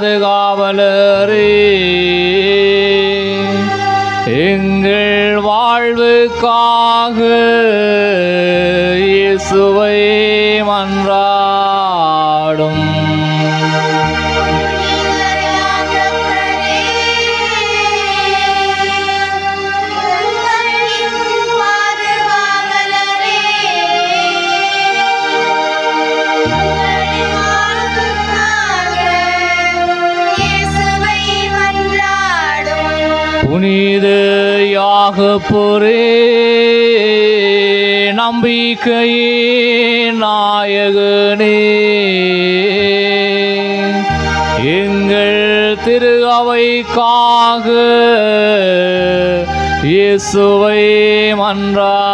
பாதுகாவலரே. எங்கள் வாழ்வுக்காக இயேசுவை மன்றா புனித யாக யாகப்பொரே நம்பிக்கையே நாயகனே. எங்கள் திரு அவைக்காக இயேசுவை மன்றாடும்.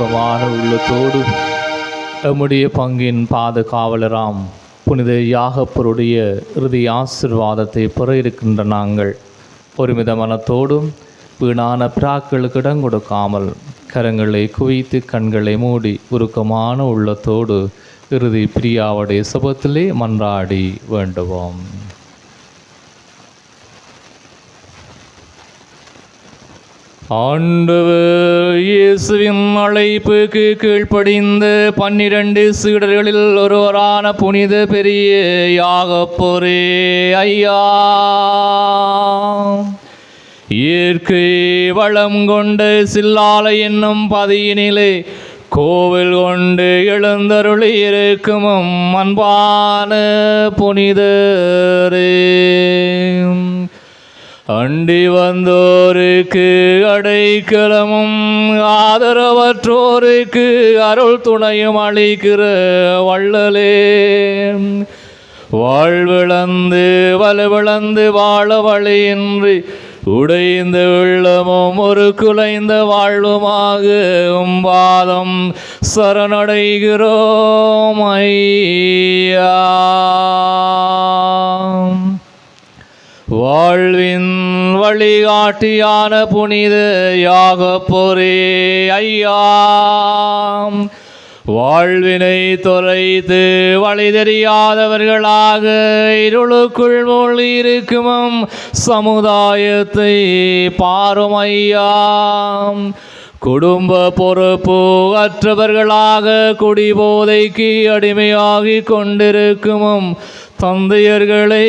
உருக்கமான உள்ளத்தோடு நம்முடைய பங்கின் பாதுகாவலராம் புனித யாகப்பருடைய இறுதி ஆசிர்வாதத்தை பெற இருக்கின்ற நாங்கள். ஒருமித மனத்தோடும் வீணான பிராக்களுக்கு இடம் கொடுக்காமல் கரங்களை குவித்து கண்களை மூடி உருக்கமான உள்ளத்தோடு இறுதி பிரியாவுடைய சுபத்திலே மன்றாடி வேண்டுவோம். ஆண்டவர் இயேசுவின் அழைப்புக்கு கீழ்ப்படிந்த பன்னிரண்டு சீடர்களில் ஒருவரான புனித பெரிய யாகப்பொரே ஐயா. இயற்கை வளம் கொண்ட சில்லாலை என்னும் பதியினிலே கோவில் கொண்டு எழுந்தருளி இருக்கும் அன்பான புனிதரே. அண்டி வந்தோருக்கு அடைக்கலமும் ஆதரவற்றோருக்கு அருள் துணையும் அளிக்கிற வள்ளலே. வாழ்விழந்து வலுவிழந்து வாழ வழியின்றி உடைந்த உள்ளமும் ஒரு குலைந்த வாழ்வுமாக பாதம் சரணடைகிறோம் ஐயா வாழ்வின் வழிகாட்டியான புனித யாக பொறே ஐயாம் வாழ்வினை தொலைத்து வழி தெரியாதவர்களாக இருளுக்குள் மூழ்கி இருக்குமம். சமுதாயத்தை பாரும் ஐயாம் குடும்ப பொறுப்பு அற்றவர்களாக குடிபோதைக்கு அடிமையாகி கொண்டிருக்கும் தந்தையர்களை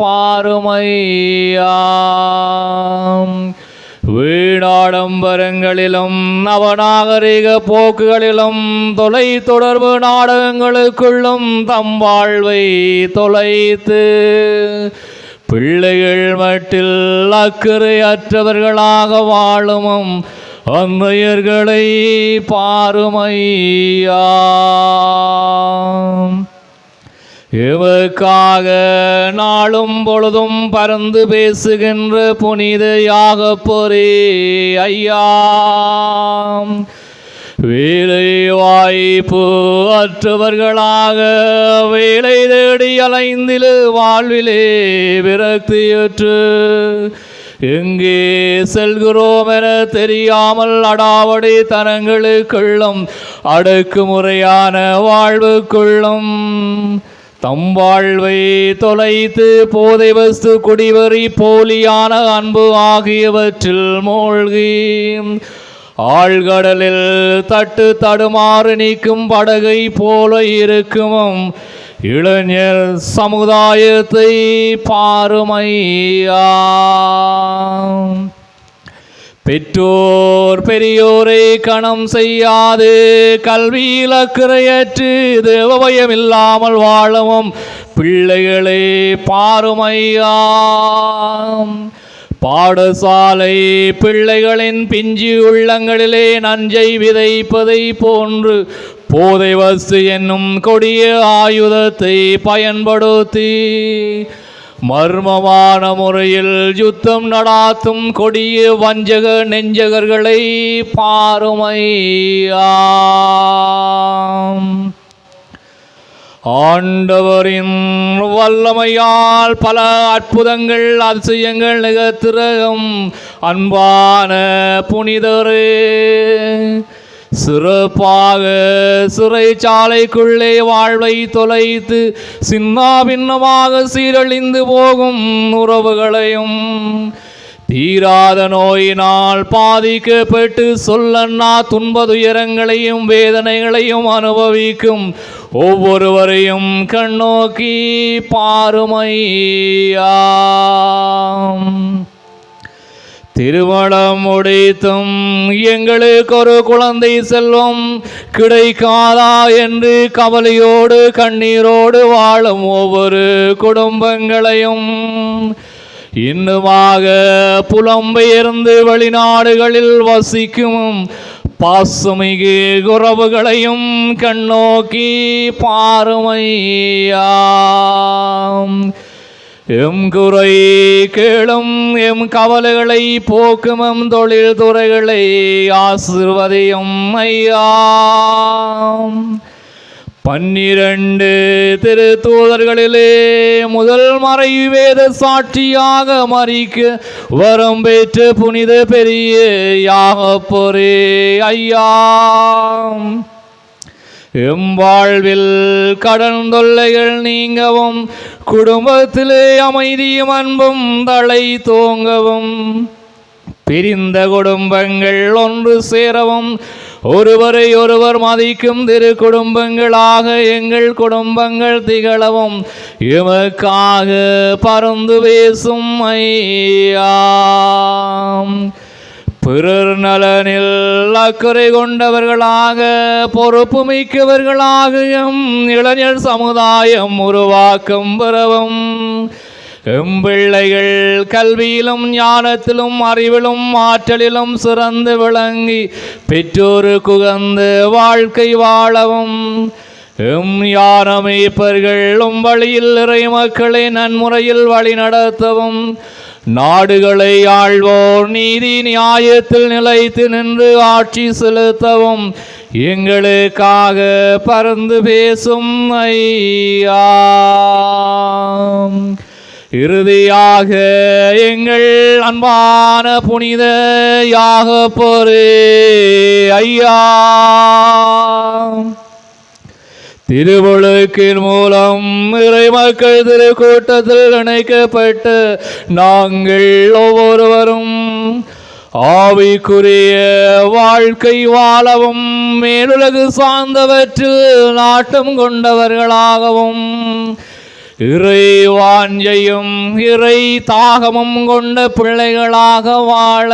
பாருமையாம். வீணாடம்பரங்களிலும் நவநாகரிக போக்குகளிலும் தொலை தொடர்பு நாடகங்களுக்குள்ளும் தம் வாழ்வை தொலைத்து பிள்ளைகள் மட்டில் அக்கறை அற்றவர்களாக வாழுமும் அந்தையர்களை பாருமையாம் எமக்காக நாளும் பொழுதும் பறந்து பேசுகின்ற புனித யாக பொறே ஐயாம் வேலை வாய்ப்பு அற்றவர்களாக வேலை தேடி அலைந்தில் வாழ்விலே விரக்தியுற்று எங்கே செல்கிறோம் என தெரியாமல் அடாவடி தனங்களுக்குள்ளும் அடக்குமுறையான வாழ்வுக்குள்ளும். தம் வாழ்வை தொலைத்து போதை வஸ்து குடிவரி போலியான அன்பு ஆகியவற்றில் மூழ்கி ஆழ்கடலில் தட்டு தடுமாறு நீக்கும் படகை போல இருக்குமும். இளைஞர் சமுதாயத்தை பாருமையா. பெற்றோர் பெரியோரை கணம் செய்யாது கல்வியில் அக்கறையற்று தேவபயம் இல்லாமல் வாழவும் பிள்ளைகளே பாருமையாம் பாடசாலை பிள்ளைகளின் பிஞ்சு உள்ளங்களிலே நஞ்சை விதைப்பதை போன்று போதை வசு என்னும் கொடிய ஆயுதத்தை பயன்படுத்தி மர்மமான முறையில் யுத்தம் நடாத்தும் கொடிய வஞ்சக நெஞ்சகர்களை பாருமையாம். ஆண்டவரின் வல்லமையால் பல அற்புதங்கள் அதிசயங்கள் நிகழ்த்திரகம் அன்பான புனிதரே. சிறப்பாக சிறைச்சாலைக்குள்ளே வாழ்வை தொலைத்து சின்னாபின்னமாக சீரழிந்து போகும் உறவுகளையும் தீராத நோயினால் பாதிக்கப்பட்டு சொல்லன்னா துன்பதுயரங்களையும் வேதனைகளையும் அனுபவிக்கும் ஒவ்வொருவரையும் கண்ணோக்கி பாருமையா. திருமணம் உடைத்தும் எங்களுக்கு ஒரு குழந்தை செல்வம். கிடைக்காதா என்று கவலையோடு கண்ணீரோடு வாழும் ஒவ்வொரு குடும்பங்களையும். இன்னுமாக புலம்பெயர்ந்து வெளிநாடுகளில் வசிக்கும் பாசுமிகு உறவுகளையும் கண்ணோக்கி பாருமையா. எம் குறை கேளும் எம் கவலைகளை போக்கும் எம் தொழில் துறைகளை ஆசிர்வதையும் ஐயா. பன்னிரண்டு திரு தூதர்களிலே முதல் மறை வேத சாட்சியாக மறிக்க வரம் பெற்று புனித பெரிய யாகப்பொரே ஐயா. எம் வாழ்வில் கடன் தொல்லைகள் நீங்கவும் குடும்பத்திலே அமைதியும் அன்பும் தலை தோங்கவும். பிரிந்த குடும்பங்கள் ஒன்று சேரவும் ஒருவரை ஒருவர் மதிக்கும் திரு குடும்பங்களாக எங்கள் குடும்பங்கள் திகழவும். எமக்காக பறந்து பேசும் ஐயாம் பிறர் நலனில் அக்கறை கொண்டவர்களாக பொறுப்பு மிக்கவர்களாக எம் இளைஞர் சமுதாயம் உருவாக்கம் பெறவும். எம்பிள்ளைகள் கல்வியிலும் ஞானத்திலும் அறிவிலும் ஆற்றலிலும் சிறந்து விளங்கி பெற்றோரு குகந்து வாழ்க்கை வாழவும். எம் யானமைப்பர்கள் வழியில் இறை மக்களை நன்முறையில் வழி நடத்தவும் நாடுகளை ஆள்வோர் நீதி நியாயத்தில் நிலைத்து நின்று ஆட்சி செலுத்தவும் எங்களுக்காக பறந்து பேசும் ஐயா. இறுதியாக எங்கள் அன்பான புனித யாக பொறே ஐயா. திருவழுக்கின் மூலம் இறைமக்கள் திருக்கூட்டத்தில் இணைக்கப்பட்டு நாங்கள் ஒவ்வொருவரும் ஆவிக்குரிய வாழ்க்கை வாழவும் மேலுலகு சார்ந்தவற்றில் நாட்டம் கொண்டவர்களாகவும் இறை வாஞ்சையும் இறை தாகமும் கொண்ட பிள்ளைகளாக வாழ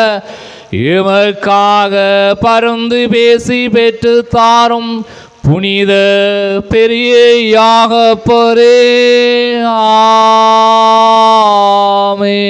எமக்காக பருந்து பேசி பெற்று தாரும் புனித பெரிய யாகப்பரே ஆமே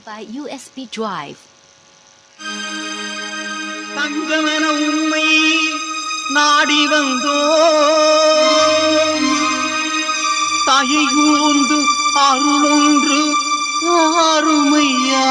by USB drive. தங்கமென உண்மை நாடி வந்தோ தாயை கூந்து அருளொன்று ஆறுமையா